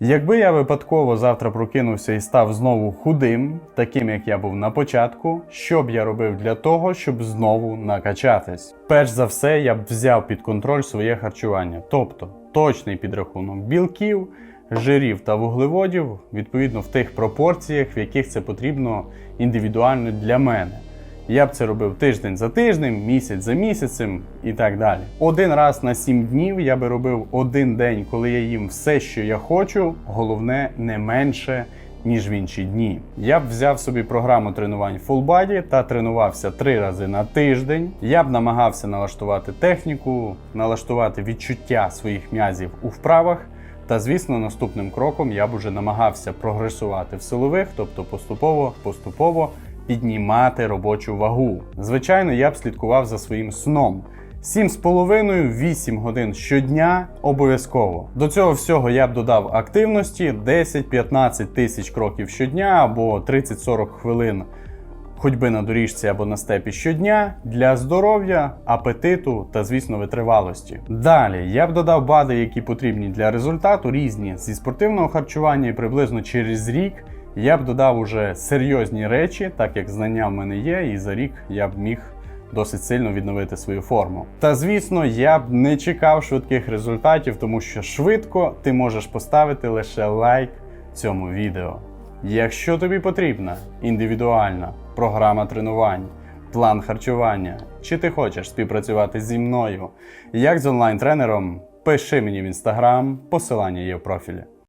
Якби я випадково завтра прокинувся і став знову худим, таким як я був на початку, що б я робив для того, щоб знову накачатись? Перш за все, я б взяв під контроль своє харчування, тобто точний підрахунок білків, жирів та вуглеводів, відповідно в тих пропорціях, в яких це потрібно індивідуально для мене. Я б це робив тиждень за тижнем, місяць за місяцем і так далі. Один раз на 7 днів я би робив один день, коли я їм все, що я хочу, головне не менше. Ніж в інші дні. Я б взяв собі програму тренувань Full Body та тренувався три рази на тиждень. Я б намагався налаштувати техніку, налаштувати відчуття своїх м'язів у вправах. Та звісно, наступним кроком я б уже намагався прогресувати в силових, тобто поступово, поступово піднімати робочу вагу. Звичайно, я б слідкував за своїм сном. 7,5-8 годин щодня обов'язково. До цього всього я б додав активності 10-15 тисяч кроків щодня або 30-40 хвилин ходьби на доріжці або на степі щодня для здоров'я, апетиту та, звісно, витривалості. Далі я б додав бади, які потрібні для результату, різні зі спортивного харчування, і приблизно через рік я б додав уже серйозні речі, так як знання в мене є, і за рік я б міг. Досить сильно відновити свою форму. Та звісно, я б не чекав швидких результатів, тому що швидко ти можеш поставити лише лайк цьому відео. Якщо тобі потрібна індивідуальна програма тренувань, план харчування, чи ти хочеш співпрацювати зі мною як з онлайн-тренером, пиши мені в інстаграм, посилання є в профілі.